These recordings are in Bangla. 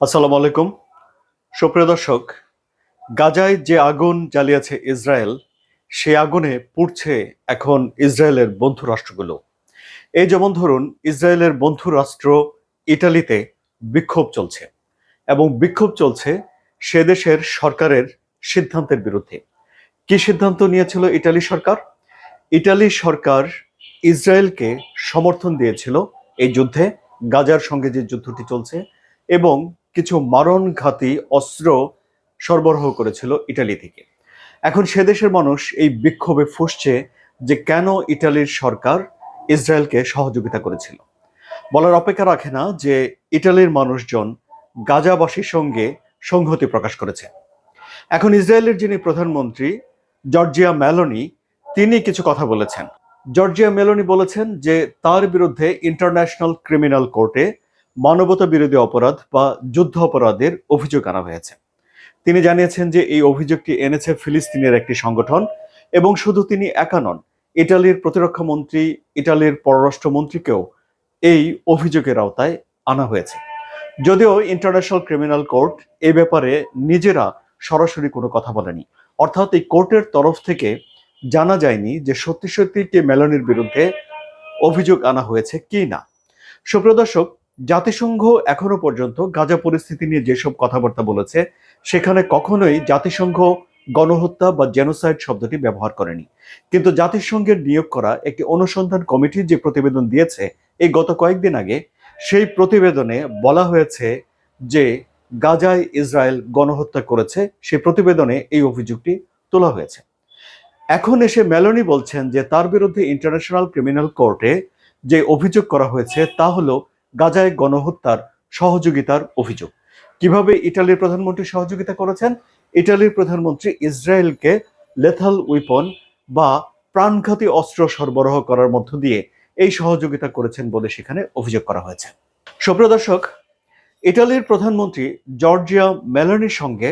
আসসালামু আলাইকুম। সুপ্রিয় দর্শক, গাজায় যে আগুন জ্বালিয়েছে ইসরায়েল, সে আগুনে পুড়ছে এখন ইসরায়েলের বন্ধু রাষ্ট্রগুলো। এই যেমন ধরুন, ইসরায়েলের বন্ধু রাষ্ট্র ইটালিতে বিক্ষোভ চলছে এবং বিক্ষোভ চলছে সে দেশের সরকারের সিদ্ধান্তের বিরুদ্ধে। কি সিদ্ধান্ত নিয়েছিল ইটালি সরকার? ইটালি সরকার ইসরায়েলকে সমর্থন দিয়েছিল এই যুদ্ধে। গাজার সঙ্গে যে যুদ্ধটি চলছে এবং কিছু মারণঘাতী অস্ত্র সরবরাহ করেছিল ইটালি থেকে। এখন সে দেশের মানুষ এই বিক্ষোভে ফুসছে যে কেন ইটালির সরকার ইসরায়েলকে সহযোগিতা করেছিল। বলার অপেক্ষা রাখে না যে ইটালির মানুষজন গাজাবাসীর সঙ্গে সংহতি প্রকাশ করেছে। এখন ইসরায়েলের যিনি প্রধানমন্ত্রী, জর্জিয়া মেলোনি, তিনি কিছু কথা বলেছেন। জর্জিয়া মেলোনি বলেছেন যে তার বিরুদ্ধে ইন্টারন্যাশনাল ক্রিমিনাল কোর্টে মানবতা বিরোধী অপরাধ বা যুদ্ধ অপরাধের অভিযোগ আনা হয়েছে। তিনি জানিয়েছেন যে এই অভিযোগটি এনেছে ফিলিস্তিনের একটি সংগঠন এবং শুধু তিনি একা নন, ইটালির প্রতিরক্ষা মন্ত্রী, ইটালির পররাষ্ট্রমন্ত্রীকেও এই অভিযোগের আওতায় আনা হয়েছে। যদিও ইন্টারন্যাশনাল ক্রিমিনাল কোর্ট এ ব্যাপারে নিজেরা সরাসরি কোনো কথা বলেনি। অর্থাৎ এই কোর্টের তরফ থেকে জানা যায়নি যে সত্যি সত্যি কে মেলনির বিরুদ্ধে অভিযোগ আনা হয়েছে কি না। সুপ্রিয় দর্শক জাতিসংঘ এখনও পর্যন্ত গাজা পরিস্থিতি নিয়ে যেসব কথাবার্তা বলেছে, সেখানে কখনোই জাতিসংঘ গণহত্যা বা জেনোসাইড শব্দটি ব্যবহার করেনি। কিন্তু জাতিসংঘের নিয়োগ করা একটি অনুসন্ধান কমিটি যে প্রতিবেদন দিয়েছে, এই গত কয়েকদিন আগে, সেই প্রতিবেদনে বলা হয়েছে যে গাজায় ইসরায়েল গণহত্যা করেছে, সেই প্রতিবেদনে এই অভিযোগটি তোলা হয়েছে। এখন এসে মেলোনি বলছেন যে তার বিরুদ্ধে ইন্টারন্যাশনাল ক্রিমিনাল কোর্টে যে অভিযোগ করা হয়েছে, তা হলো গাজায় গণহত্যার সহযোগিতার অভিযোগ। কীভাবে ইটালির প্রধানমন্ত্রী সহযোগিতা করেছেন? ইটালির প্রধানমন্ত্রী ইসরায়েলকে লেথাল উইপন বা প্রাণঘাতী অস্ত্র সরবরাহ করার মধ্য দিয়ে এই সহযোগিতা করেছেন বলে সেখানে অভিযোগ করা হয়েছে। সুপ্রিয় দর্শক, ইটালির প্রধানমন্ত্রী জর্জিয়া মেলানির সঙ্গে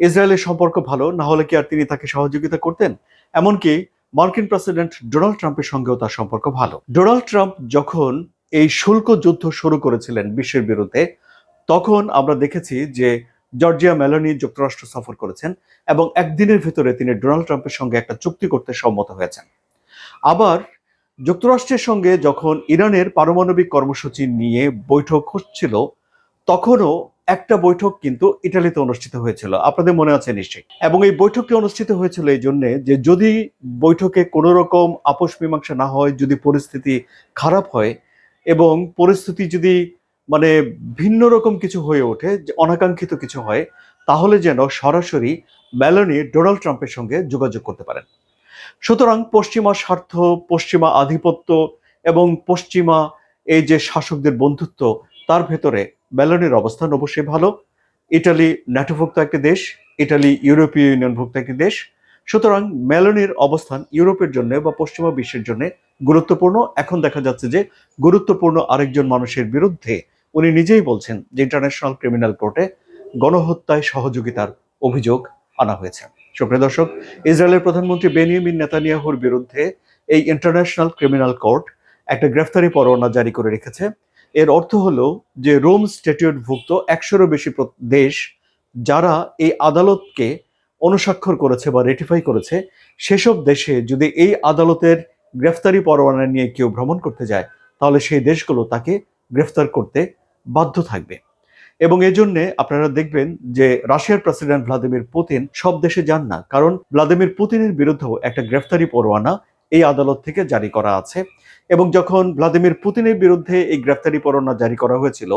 ইসরায়েলের সম্পর্ক ভালো, না হলে কি আর তিনি তাকে সহযোগিতা করতেন? এমনকি মার্কিন প্রেসিডেন্ট ডোনাল্ড ট্রাম্পের সঙ্গেও তার সম্পর্ক ভালো। ডোনাল্ড ট্রাম্প যখন এই শুল্ক যুদ্ধ শুরু করেছিলেন বিশ্বের বিরুদ্ধে, তখন আমরা দেখেছি যে জর্জিয়া মেলোনি যুক্তরাষ্ট্র সফর করেছেন এবং একদিনের ভিতরে তিনি ডোনাল্ড ট্রাম্পের সঙ্গে একটা চুক্তি করতে সম্মত হয়েছেন। আবার যুক্তরাষ্ট্রের সঙ্গে যখন ইরানের পারমাণবিক কর্মসূচি নিয়ে বৈঠক হচ্ছিল, তখনও একটা বৈঠক কিন্তু ইটালিতে অনুষ্ঠিত হয়েছিল। আপনাদের মনে আছে নিশ্চয়ই। এবং এই বৈঠকটি অনুষ্ঠিত হয়েছিল এই জন্যে যে যদি বৈঠকে কোনো রকম আপোষ মীমাংসা না হয়, যদি পরিস্থিতি খারাপ হয় এবং পরিস্থিতি যদি মানে ভিন্ন রকম কিছু হয়ে ওঠে অনাকাঙ্ক্ষিত কিছু হয়, তাহলে যেন সরাসরি মেলোনি ডোনাল্ড ট্রাম্পের সঙ্গে যোগাযোগ করতে পারেন। সুতরাং পশ্চিমা স্বার্থ, পশ্চিমা আধিপত্য এবং পশ্চিমা এই যে শাসকদের বন্ধুত্ব, তার ভেতরে মেলোনির অবস্থান অবশ্যই ভালো। ইটালি ন্যাটোভুক্ত একটি দেশ, ইটালি ইউরোপীয় ইউনিয়নভুক্ত একটি দেশ। সুতরাং মেলোনির অবস্থান ইউরোপের জন্য বা পশ্চিমা বিশ্বের জন্য গুরুত্বপূর্ণ। এখন দেখা যাচ্ছে যে গুরুত্বপূর্ণ আরেকজন মানুষের বিরুদ্ধে উনি নিজেই বলছেন যে ইন্টারন্যাশনাল ক্রিমিনাল কোর্টে গণহত্যায় সহযোগিতার অভিযোগ আনা হয়েছে। সুপ্রিয় দর্শক, ইসরায়েলের প্রধানমন্ত্রী বেনিয়ামিন নেতানিয়াহুর বিরুদ্ধে এই ইন্টারন্যাশনাল ক্রিমিনাল কোর্ট একটা গ্রেফতারি পরোয়ানা জারি করে রেখেছে। এর অর্থ হলো যে রোম স্ট্যাটিউটভুক্ত একশোরও বেশি দেশ যারা এই আদালতকে অনুস্বাক্ষর করেছে বা রেটিফাই করেছে, সেসব দেশে যদি এই আদালতের গ্রেফতারি পরোয়ানা নিয়ে কেউ ভ্রমণ করতে যায়, তাহলে সেই দেশগুলো তাকে গ্রেফতার করতে বাধ্য থাকবে। এবং এজন্যে আপনারা দেখবেন যে রাশিয়ার প্রেসিডেন্ট ভ্লাদিমির পুতিন সব দেশে যান না, কারণ ভ্লাদিমির পুতিনের বিরুদ্ধেও একটা গ্রেফতারি পরোয়ানা এই আদালত থেকে জারি করা আছে। এবং যখন ভ্লাদিমির পুতিনের বিরুদ্ধে এই গ্রেফতারি পরোয়ানা জারি করা হয়েছিল,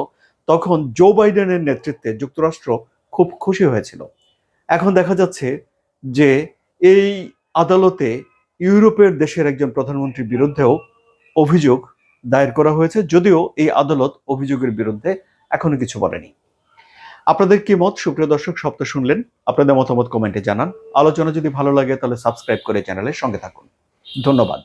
তখন জো বাইডেনের নেতৃত্বে যুক্তরাষ্ট্র খুব খুশি হয়েছিল। এখন দেখা যাচ্ছে যে এই আদালতে ইউরোপের দেশের একজন প্রধানমন্ত্রীর বিরুদ্ধেও অভিযোগ দায়ের করা হয়েছে, যদিও এই আদালত অভিযোগের বিরুদ্ধে এখনও কিছু বলেনি। আপনাদের কি মত? সুপ্রিয় দর্শক সপ্তাহ শুনলেন। আপনাদের মতামত কমেন্টে জানান। আলোচনা যদি ভালো লাগে, তাহলে সাবস্ক্রাইব করে চ্যানেলের সঙ্গে থাকুন। ধন্যবাদ।